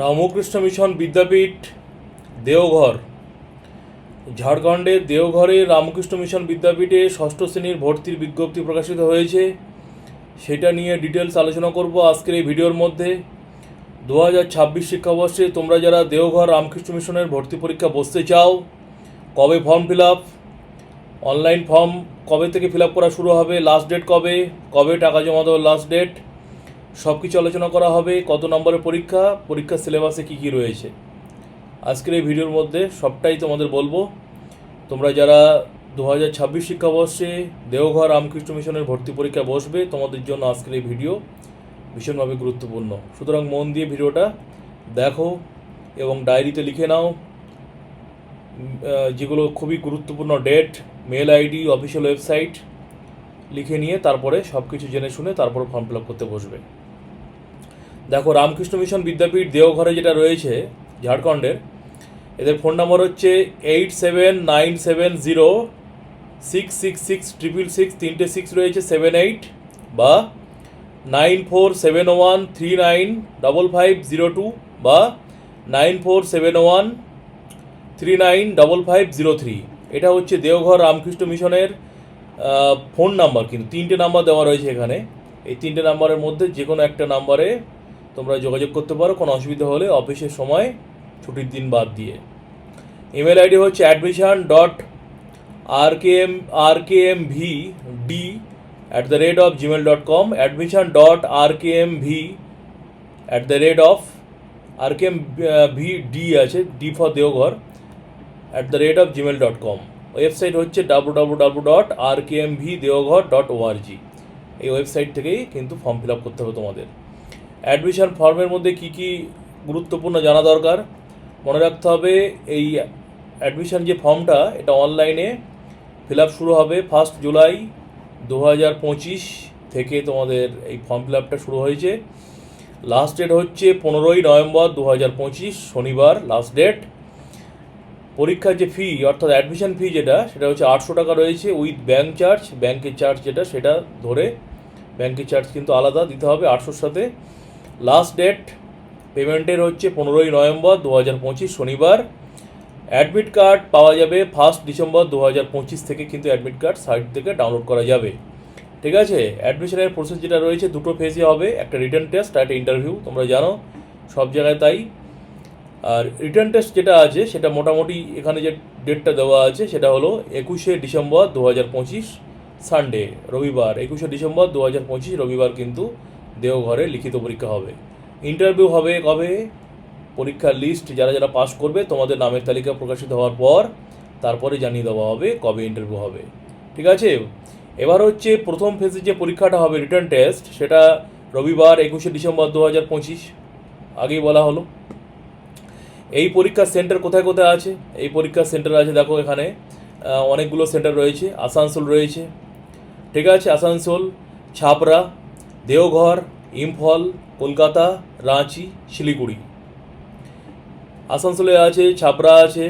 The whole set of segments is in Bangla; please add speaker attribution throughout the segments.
Speaker 1: রামকৃষ্ণ মিশন বিদ্যাপীঠ, দেওঘর। ঝাড়খণ্ডের দেওঘরে রামকৃষ্ণ মিশন বিদ্যাপীঠে ষষ্ঠ শ্রেণির ভর্তির বিজ্ঞপ্তি প্রকাশিত হয়েছে। সেটা নিয়ে ডিটেলস আলোচনা করব আজকের এই ভিডিওর মধ্যে। দু হাজার ছাব্বিশ শিক্ষাবর্ষে তোমরা যারা দেওঘর রামকৃষ্ণ মিশনের ভর্তি পরীক্ষা বসতে চাও, কবে form fill up online form কবে থেকে ফিল আপ করা শুরু হবে? লাস্ট ডেট কবে? কবে টাকা জমা দেওয়ার লাস্ট ডেট? সব কিছু আলোচনা করা হবে, কত নম্বরের পরীক্ষা, পরীক্ষার সিলেবাসে কী কী রয়েছে। আজকের এই ভিডিওর মধ্যে সবটাই তোমাদের বলব। তোমরা যারা দু হাজার ছাব্বিশ শিক্ষাবর্ষে দেওঘর রামকৃষ্ণ মিশনের ভর্তি পরীক্ষা বসবে, তোমাদের জন্য আজকের এই ভিডিও ভীষণভাবে গুরুত্বপূর্ণ। সুতরাং মন দিয়ে ভিডিওটা দেখো এবং ডায়েরিতে লিখে নাও। যেগুলো খুবই গুরুত্বপূর্ণ date mail ID official website লিখে নিয়ে তারপরে সব কিছু জেনে শুনে তারপর ফর্ম ফিল আপ করতে বসবে। দেখো, রামকৃষ্ণ মিশন বিদ্যাপীঠ দেওঘরে যেটা রয়েছে, ঝাড়খণ্ডের, এদের ফোন নম্বর হচ্ছে eight seven nine seven zero six six six triple six, তিনটে সিক্স রয়েছে, সেভেন এইট বা nine four seven one three nine double five zero two বা nine four seven one three nine double five zero three. এটা হচ্ছে দেওঘর রামকৃষ্ণ মিশনের ফোন নাম্বার কিন্তু, তিনটে নাম্বার দেওয়া রয়েছে এখানে। এই তিনটে নাম্বারের মধ্যে যে কোনো একটা নাম্বারে তোমরা যোগাযোগ করতে পারো, কোনো অসুবিধা হলে অফিসের সময় ছুটির দিন বাদ দিয়ে। ইমেল আইডি হচ্ছে admission dot R K M R K M V D at the rate of Gmail dot com admission dot R K M V at the rate of R K M V D আছে D for Deoghar at the rate of Gmail dot com website হচ্ছে W W W dot R K M V Deoghar dot O R G এই ওয়েবসাইট থেকেই কিন্তু ফর্ম ফিল আপ করতে হবে তোমাদের। অ্যাডমিশন ফর্মের মধ্যে কি কি গুরুত্বপূর্ণ জানা দরকার? মনে রাখতে হবে, এই অ্যাডমিশন যে ফর্মটা এটা অনলাইনে ফিল আপ শুরু হবে ফার্স্ট জুলাই দু হাজার পঁচিশ থেকে তোমাদের এই ফর্ম ফিল আপটা শুরু হয়েছে। লাস্ট ডেট হচ্ছে পনেরোই নভেম্বর দু হাজার পঁচিশ, শনিবার লাস্ট ডেট পরীক্ষার যে ফি অর্থাৎ অ্যাডমিশন ফি যেটা, সেটা হচ্ছে আটশো টাকা রয়েছে উইথ ব্যাঙ্ক চার্জ ব্যাঙ্কের চার্জ যেটা, সেটা ধরে ব্যাঙ্কের চার্জ কিন্তু আলাদা দিতে হবে আটশোর সাথে। লাস্ট ডেট পেমেন্টের হচ্ছে পনেরোই নভেম্বর দু হাজার পঁচিশ শনিবার। অ্যাডমিট কার্ড পাওয়া যাবে ফার্স্ট ডিসেম্বর দু হাজার পঁচিশ থেকে কিন্তু অ্যাডমিট কার্ড সাইট থেকে ডাউনলোড করা যাবে। ঠিক আছে? অ্যাডমিশনের প্রসেস যেটা রয়েছে, দুটো ফেজে হবে। একটা রিটার্ন টেস্ট আর একটা ইন্টারভিউ তোমরা জানো, সব জায়গায় তাই। আর রিটার্ন টেস্ট যেটা আছে, সেটা মোটামুটি এখানে যে ডেটটা দেওয়া আছে, সেটা হলো একুশে ডিসেম্বর দু হাজার পঁচিশ সানডে রবিবার। একুশে ডিসেম্বর দু হাজার পঁচিশ, রবিবার কিন্তু দেওঘরে লিখিত পরীক্ষা হবে। ইন্টারভিউ হবে কবে? পরীক্ষার লিস্ট যারা যারা পাস করবে, তোমাদের নামের তালিকা প্রকাশিত হওয়ার পর তারপরে জানিয়ে দেওয়া হবে কবে ইন্টারভিউ হবে। ঠিক আছে? এবার হচ্ছে প্রথম ফেজে যে পরীক্ষাটা হবে রিটার্ন টেস্ট সেটা রবিবার একুশে ডিসেম্বর দু হাজার পঁচিশ। আগেই বলা হলো। এই পরীক্ষার সেন্টার কোথায় কোথায় আছে? এই পরীক্ষার সেন্টার আছে দেখো এখানে। অনেকগুলো সেন্টার রয়েছে। আসানসোল রয়েছে। ঠিক আছে? আসানসোল ছাপড়া দেওঘর, ইম্ফল, কলকাতা, রাঁচি, শিলিগুড়ি। আসানসোলে আছে ছাপড়া আছে,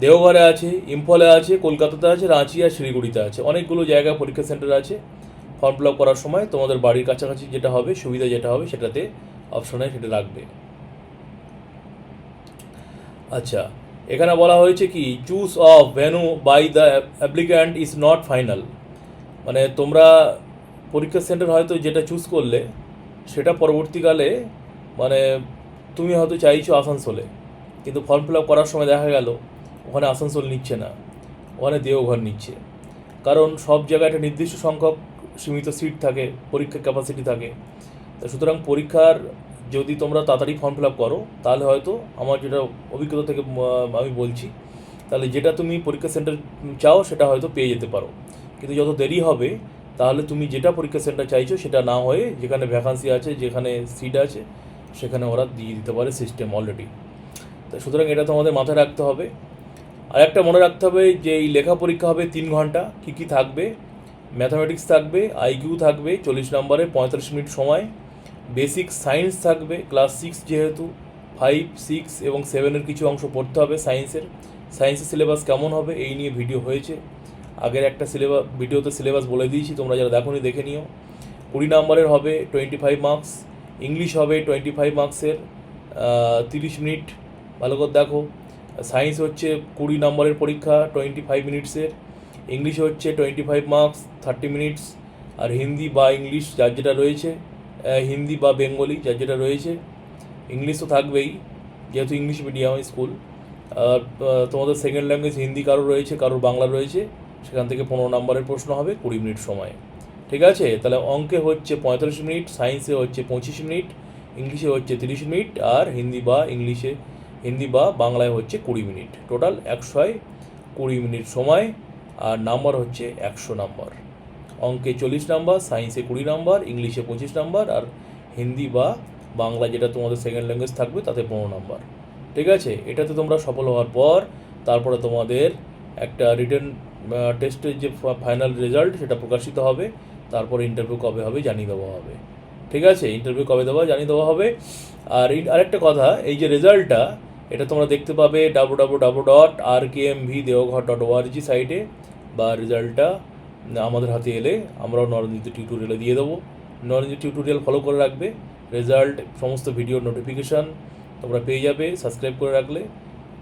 Speaker 1: দেওঘরে আছে, ইম্ফলে আছে, কলকাতাতে আছে, রাঁচি আর শিলিগুড়িতে আছে। অনেকগুলো জায়গায় পরীক্ষা সেন্টার আছে। ফর্ম ফিল আপ করার সময় তোমাদের বাড়ির কাছাকাছি যেটা হবে, সুবিধা যেটা হবে, সেটাতে অপশনে সেটা রাখবে। আচ্ছা এখানে বলা হয়েছে কি choose of venue by the applicant is not final মানে তোমরা পরীক্ষা সেন্টার হয়তো যেটা চুজ করলে, সেটা পরবর্তীকালে মানে তুমি হয়তো চাইছো আসানসোলে, কিন্তু ফর্ম ফিল আপ করার সময় দেখা গেল, ওখানে আসানসোল নিচ্ছে না, ওখানে দেওঘর নিচ্ছে। কারণ সব জায়গায় একটা নির্দিষ্ট সংখ্যক সীমিত সিট থাকে, পরীক্ষার ক্যাপাসিটি থাকে। তা সুতরাং পরীক্ষার যদি তোমরা তাড়াতাড়ি ফর্ম ফিল আপ করো, তাহলে হয়তো আমার যেটা অভিজ্ঞতা থেকে আমি বলছি, তাহলে যেটা তুমি পরীক্ষা সেন্টার চাও, সেটা হয়তো পেয়ে যেতে পারো। কিন্তু যত দেরি হবে তাহলে তুমি যেটা পরীক্ষা সেন্টার চাইছো সেটা না হয়ে যেখানে ভ্যাকান্সি আছে, যেখানে সিট আছে, সেখানে ওরা দিয়ে দিতে পারে সিস্টেম অলরেডি তো সুতরাং এটা তোমাদের মাথায় রাখতে হবে। আর একটা মনে রাখতে হবে যে এই লেখা পরীক্ষা হবে তিন ঘণ্টা। কী কী থাকবে? ম্যাথামেটিক্স থাকবে আইকিউ থাকবে, চল্লিশ নম্বরে পঁয়তাল্লিশ মিনিট সময়। বেসিক সায়েন্স থাকবে ক্লাস সিক্স যেহেতু ফাইভ সিক্স এবং সেভেনের কিছু অংশ পড়তে হবে সায়েন্সের সায়েন্সের সিলেবাস কেমন হবে এই নিয়ে ভিডিও হয়েছে। আগের একটা সিলেবাস ভিডিওতে সিলেবাস বলে দিয়েছি, তোমরা যারা দেখোনি দেখে নিও। কুড়ি নম্বরের হবে টোয়েন্টি ফাইভ মার্কস ইংলিশ হবে টোয়েন্টি ফাইভ মার্কসের তিরিশ মিনিট, ভালো করে দেখো। সায়েন্স হচ্ছে কুড়ি নম্বরের পরীক্ষা টোয়েন্টি ফাইভ মিনিটসের ইংলিশ হচ্ছে twenty five marks thirty minutes আর হিন্দি বা ইংলিশ যার যেটা রয়েছে হিন্দি বা বেঙ্গলি যার যেটা রয়েছে ইংলিশ তো থাকবেই, যেহেতু ইংলিশ মিডিয়াম স্কুল তোমাদের সেকেন্ড ল্যাঙ্গুয়েজ হিন্দি কারোর রয়েছে, কারোর বাংলা রয়েছে সেখান থেকে পনেরো নম্বরের প্রশ্ন হবে কুড়ি মিনিট সময়। ঠিক আছে? তাহলে অঙ্কে হচ্ছে পঁয়তাল্লিশ মিনিট, সায়েন্সে হচ্ছে পঁচিশ মিনিট, ইংলিশে হচ্ছে তিরিশ মিনিট, আর হিন্দি বা ইংলিশে, হিন্দি বা বাংলায় হচ্ছে কুড়ি মিনিট। টোটাল একশোয় কুড়ি মিনিট সময়, আর নাম্বার হচ্ছে একশো নাম্বার। অঙ্কে চল্লিশ নাম্বার, সায়েন্সে কুড়ি নাম্বার, ইংলিশে পঁচিশ নাম্বার, আর হিন্দি বা বাংলা যেটা তোমাদের সেকেন্ড ল্যাঙ্গুয়েজ থাকবে তাতে পনেরো নাম্বার। ঠিক আছে? এটাতে তোমরা সফল হওয়ার পর, তারপরে তোমাদের একটা রিটার্ন টেস্টের যে ফাইনাল রেজাল্ট সেটা প্রকাশিত হবে, তারপর ইন্টারভিউ কবে হবে জানিয়ে দেওয়া হবে। ঠিক আছে? ইন্টারভিউ কবে দেওয়া জানিয়ে দেওয়া হবে। আর আরেকটা কথা, এই যে রেজাল্টটা এটা তোমরা দেখতে পাবে W W W dot R K M V Deoghar dot O R G সাইটে বা রেজাল্টটা আমাদের হাতে এলে আমরাও নরেন্দ্র টিউটোরিয়ালে দিয়ে দেবো। নরেন্দ্র টিউটোরিয়াল ফলো করে রাখবে। রেজাল্ট সমস্ত ভিডিও নোটিফিকেশান তোমরা পেয়ে যাবে। সাবস্ক্রাইব করে রাখলে।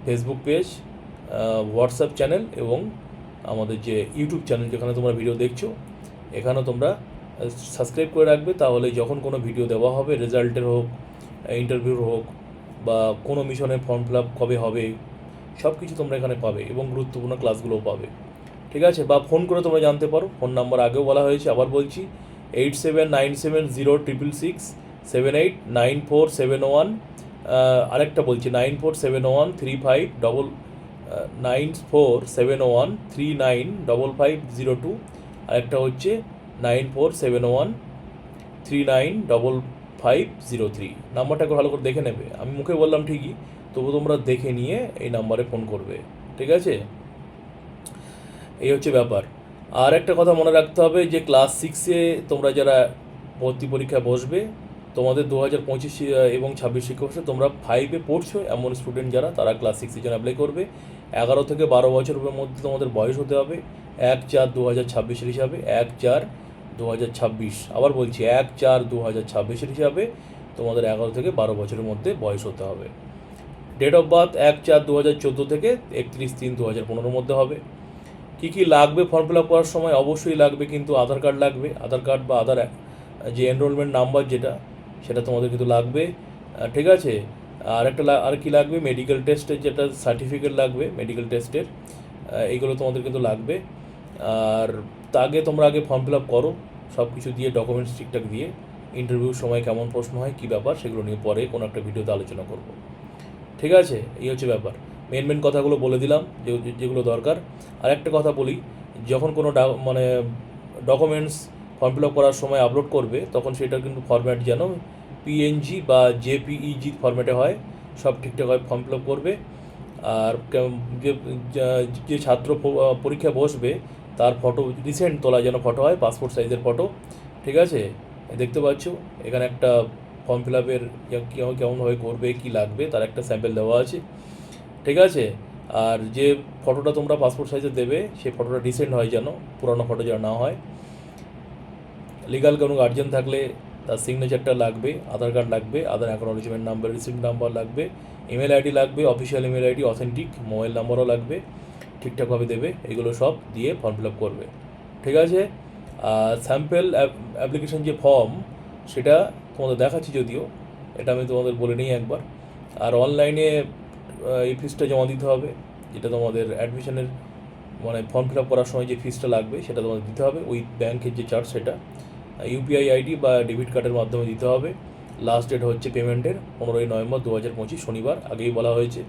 Speaker 1: ফেসবুক পেজ হোয়াটসঅ্যাপ চ্যানেল এবং আমাদের যে ইউটিউব চ্যানেল যেখানে তোমরা ভিডিও দেখছ, এখানেও তোমরা সাবস্ক্রাইব করে রাখবে, তাহলে যখন কোনো ভিডিও দেওয়া হবে রেজাল্টের হোক ইন্টারভিউর হোক, বা কোনো মিশনের ফর্ম ফিল আপ কবে হবে সব কিছু তোমরা এখানে পাবে এবং গুরুত্বপূর্ণ ক্লাসগুলোও পাবে। ঠিক আছে? বা ফোন করে তোমরা জানতে পারো। ফোন নাম্বার আগেও বলা হয়েছে, আবার বলছি eight seven nine seven zero triple six seven eight nine four seven one আরেকটা বলছি nine four seven one three five double nine four seven one three nine double five zero two আরেকটা হচ্ছে nine four seven one three nine double five zero three নাম্বারটা একটু ভালো করে দেখে নেবে। আমি মুখে বললাম ঠিকই, তবু তোমরা দেখে নিয়ে এই নাম্বারে ফোন করবে। ঠিক আছে? এই হচ্ছে ব্যাপার। আর একটা কথা মনে রাখতে হবে যে ক্লাস সিক্সে তোমরা যারা ভর্তি পরীক্ষায় বসবে, তোমাদের দু হাজার পঁচিশ এবং ছাব্বিশ শিক্ষাবর্ষে তোমরা ফাইভে পড়ছো। এমন স্টুডেন্ট যারা, তারা ক্লাস সিক্সের জন্য অ্যাপ্লাই করবে। এগারো থেকে বারো বছরের মধ্যে তোমাদের বয়স হতে হবে। এক চার দু হাজার ছাব্বিশের হিসাবে, এক চার দু হাজার ছাব্বিশ। আবার বলছি, এক চার দু হাজার ছাব্বিশের হিসাবে তোমাদের এগারো থেকে বারো বছরের মধ্যে বয়স হতে হবে। ডেট অফ বার্থ এক চার দু হাজার চোদ্দ থেকে একত্রিশ তিন দু হাজার পনেরোর মধ্যে হবে। কী কী লাগবে ফর্ম ফিল আপ করার সময়? অবশ্যই লাগবে কিন্তু আধার কার্ড লাগবে। আধার কার্ড বা আধার, যে এনরোলমেন্ট নাম্বার যেটা, সেটা তোমাদের কিন্তু লাগবে। ঠিক আছে? আর একটা আর কি লাগবে মেডিকেল টেস্টের যেটা সার্টিফিকেট লাগবে মেডিকেল টেস্টের এইগুলো তোমাদের কিন্তু লাগবে। আর আগে তোমরা আগে ফর্ম ফিল আপ করো সব কিছু দিয়ে ডকুমেন্টস ঠিকঠাক দিয়ে ইন্টারভিউর সময় কেমন প্রশ্ন হয়, কী ব্যাপার, সেগুলো নিয়ে পরে কোনো একটা ভিডিওতে আলোচনা করব। ঠিক আছে? এই হচ্ছে ব্যাপার। মেন মেন কথাগুলো বলে দিলাম যেগুলো দরকার। আর একটা কথা বলি, যখন কোনো মানে ডকুমেন্টস ফর্ম ফিল আপ করার সময় আপলোড করবে, তখন সেটা কিন্তু ফর্ম্যাট যেন পিএনজি বা জেপিইজি ফর্ম্যাটে হয়, সব ঠিকঠাকভাবে ফর্ম ফিল আপ করবে। আর যে ছাত্র প- পরীক্ষায় বসবে, তার ফটো রিসেন্ট তোলা যেন ফটো হয় পাসপোর্ট সাইজের ফটো ঠিক আছে? দেখতে পাচ্ছ? এখানে একটা ফর্ম ফিল আপের কেমন, কেমনভাবে করবে, কি লাগবে, তার একটা স্যাম্পেল দেওয়া আছে, ঠিক আছে? আর যে ফটোটা তোমরা পাসপোর্ট সাইজে দেবে, সেই ফটোটা রিসেন্ট হয় যেন, পুরনো ফটো যেন না হয়। লিগাল কোনো গার্জিয়ান থাকলে তার সিগনেচারটা লাগবে, আধার কার্ড লাগবে, Aadhaar acknowledgement number receipt number লাগবে ইমেল আইডি লাগবে official email ID authentic mobile নাম্বারও লাগবে, ঠিকঠাকভাবে দেবে, এগুলো সব দিয়ে ফর্ম ফিল আপ করবে। ঠিক আছে? স্যাম্পেল অ্যাপ্লিকেশন যে ফর্ম সেটা তোমাদের দেখাচ্ছি যদিও, এটা আমি তোমাদের বলে নিই একবার। আর অনলাইনে এই ফিসটা জমা দিতে হবে, যেটা তোমাদের অ্যাডমিশনের মানে ফর্ম ফিল আপ করার সময় যে ফিসটা লাগবে, সেটা তোমাদের দিতে হবে। ওই ব্যাংকের যে চার্জ সেটা। ইউপিআই আইডি বা ডেবিট কার্ডের মাধ্যমে দিতে হবে। লাস্ট ডেট হচ্ছে পেমেন্টের পনেরোই নভেম্বর দু হাজার পঁচিশ শনিবার, আগেই বলা হয়েছে।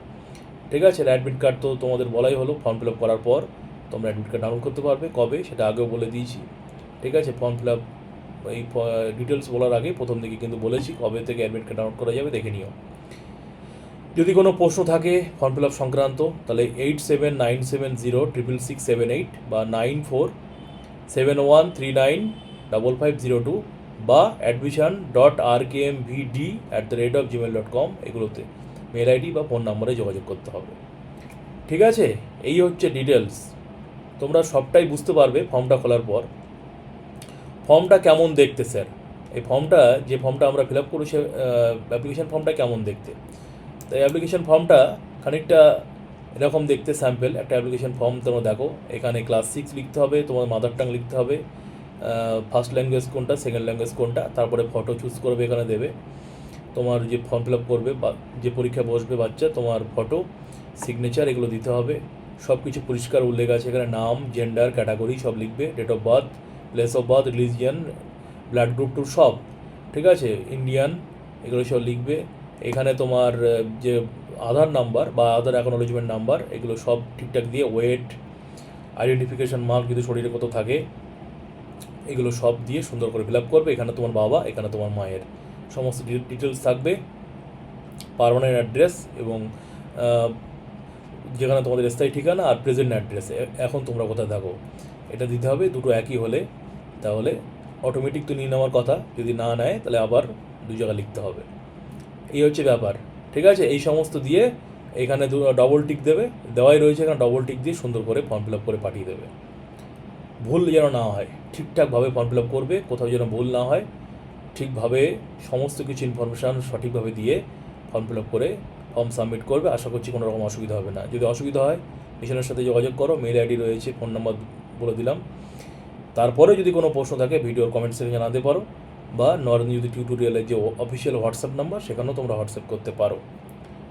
Speaker 1: ঠিক আছে অ্যাডমিট কার্ড তো তোমাদের বলাই হলো ফর্ম ফিল আপ করার পর তোমরা অ্যাডমিট কার্ড ডাউনলোড করতে পারবে। কবে? সেটা আগেও বলে দিয়েছি। ঠিক আছে ফর্ম ফিল আপ এই ডিটেলস বলার আগে প্রথম দিকে কিন্তু বলেছি, কবে থেকে অ্যাডমিট কার্ড ডাউনলোড করা যাবে দেখে নিও। যদি কোনো প্রশ্ন থাকে ফর্ম ফিল আপ সংক্রান্ত, তাহলে eight seven nine seven zero triple six seven eight বা nine four seven one three nine double five zero two বা admission dot R K M V D at the rate of Gmail dot com এগুলোতে। মেল আইডি বা ফোন নম্বরে যোগাযোগ করতে হবে। ঠিক আছে? এই হচ্ছে ডিটেলস তোমরা সবটাই বুঝতে পারবে ফর্মটা খোলার পর। ফর্মটা কেমন দেখতে, স্যার? এই ফর্মটা, যে ফর্মটা আমরা ফিল আপ করি সে অ্যাপ্লিকেশন ফর্মটা কেমন দেখতে? তো এই অ্যাপ্লিকেশন ফর্মটা খানিকটা এরকম দেখতে স্যাম্পেল একটা অ্যাপ্লিকেশন ফর্ম তোমরা দেখো। এখানে ক্লাস সিক্স লিখতে হবে, তোমার মাদার টাং লিখতে হবে। ফার্স্ট ল্যাঙ্গুয়েজ কোনটা সেকেন্ড ল্যাঙ্গুয়েজ কোনটা, তারপরে ফটো চুজ করবে এখানে দেবে। তোমার যে ফর্ম ফিল আপ করবে বা যে পরীক্ষা বসবে বাচ্চা, তোমার ফটো সিগনেচার এগুলো দিতে হবে। সব কিছু পরিষ্কার উল্লেখ আছে এখানে, নাম জেন্ডার ক্যাটাগরি সব লিখবে date of birth place of birth religion blood group to সব, ঠিক আছে? ইন্ডিয়ান এগুলো সব লিখবে। এখানে তোমার যে আধার নাম্বার বা আধার অ্যাকনোলজমেন্ট নাম্বার এগুলো সব ঠিকঠাক দিয়ে ওয়েট আইডেন্টিফিকেশন মার্ক যদি শরীরে কত থাকে এগুলো সব দিয়ে সুন্দর করে ফিল আপ করবে। এখানে তোমার বাবা, এখানে তোমার মায়ের সমস্ত ডিটেলস থাকবে। পারমানেন্ট অ্যাড্রেস এবং যেখানে তোমাদের স্থায়ী ঠিকানা আর প্রেজেন্ট অ্যাড্রেস এখন তোমরা কোথায় থাকো? এটা দিতে হবে দুটো একই হলে। তাহলে অটোমেটিক তো নিয়ে নেওয়ার কথা। যদি না নেয়, তাহলে আবার দু জায়গা লিখতে হবে। এই হচ্ছে ব্যাপার। ঠিক আছে? এই সমস্ত দিয়ে এখানে ডবল টিক দেবে। দেওয়াই রয়েছে এখানে ডবল টিক দিয়ে সুন্দর করে ফর্ম ফিল আপ করে পাঠিয়ে দেবে। ভুল যেন না হয়, ঠিকঠাকভাবে ফর্ম ফিল আপ করবে, কোথাও যেন ভুল না হয়, ঠিকভাবে সমস্ত কিছু ইনফরমেশান সঠিকভাবে দিয়ে ফর্ম ফিল আপ করে ফর্ম সাবমিট করবে, আশা করছি কোনো রকম অসুবিধা হবে না। যদি অসুবিধা হয় মিশনের সাথে যোগাযোগ করো মেল আইডি রয়েছে ফোন নাম্বার বলে দিলাম। তারপরে যদি কোনো প্রশ্ন থাকে, ভিডিওর কমেন্ট সেকশনে জানাতে পারো, বা নরেন্দ্র যদি টিউটোরিয়ালের যে অফিসিয়াল হোয়াটসঅ্যাপ নাম্বার সেখানেও তোমরা হোয়াটসঅ্যাপ করতে পারো।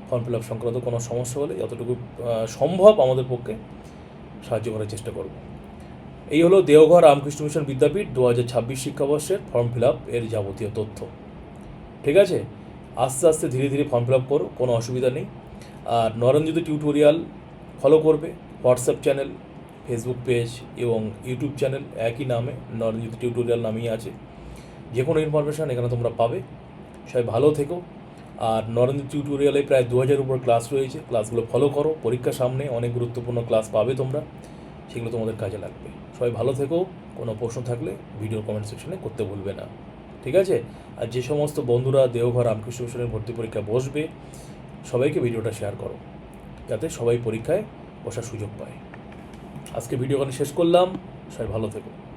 Speaker 1: ফর্ম ফিল আপ সংক্রান্ত কোনো সমস্যা হলে যতটুকু সম্ভব আমাদের পক্ষে সাহায্য করার চেষ্টা করব। এই হলো দেওঘর রামকৃষ্ণ মিশন বিদ্যাপীঠ দু হাজার ছাব্বিশ শিক্ষাবর্ষের ফর্ম ফিল আপ এর যাবতীয় তথ্য। ঠিক আছে? আস্তে আস্তে ধীরে ধীরে ফর্ম ফিল আপ করো, কোনো অসুবিধা নেই। আর নরেন্দ্র টিউটোরিয়াল ফলো করবে হোয়াটসঅ্যাপ চ্যানেল ফেসবুক পেজ এবং ইউটিউব চ্যানেল একই নামে নরেন্দ্র টিউটোরিয়াল নামেই আছে। যে কোনো ইনফরমেশান এখানে তোমরা পাবে। সবাই ভালো থেকো। আর নরেন্দ্র টিউটোরিয়ালে প্রায় দু হাজার উপর ক্লাস রয়েছে। ক্লাসগুলো ফলো করো। পরীক্ষা সামনে অনেক গুরুত্বপূর্ণ ক্লাস পাবে তোমরা। সেগুলো তোমাদের কাজে লাগবে। সবাই ভালো থেকো, কোনো প্রশ্ন থাকলে ভিডিও কমেন্ট সেকশনে করতে ভুলবে না। ঠিক আছে? আর যে সমস্ত বন্ধুরা দেওঘর রামকৃষ্ণ মিশনের ভর্তি পরীক্ষা বসবে, সবাইকে ভিডিওটা শেয়ার করো। যাতে সবাই পরীক্ষায় বসার সুযোগ পায়। আজকে ভিডিও কানে শেষ করলাম। সবাই ভালো থেকো।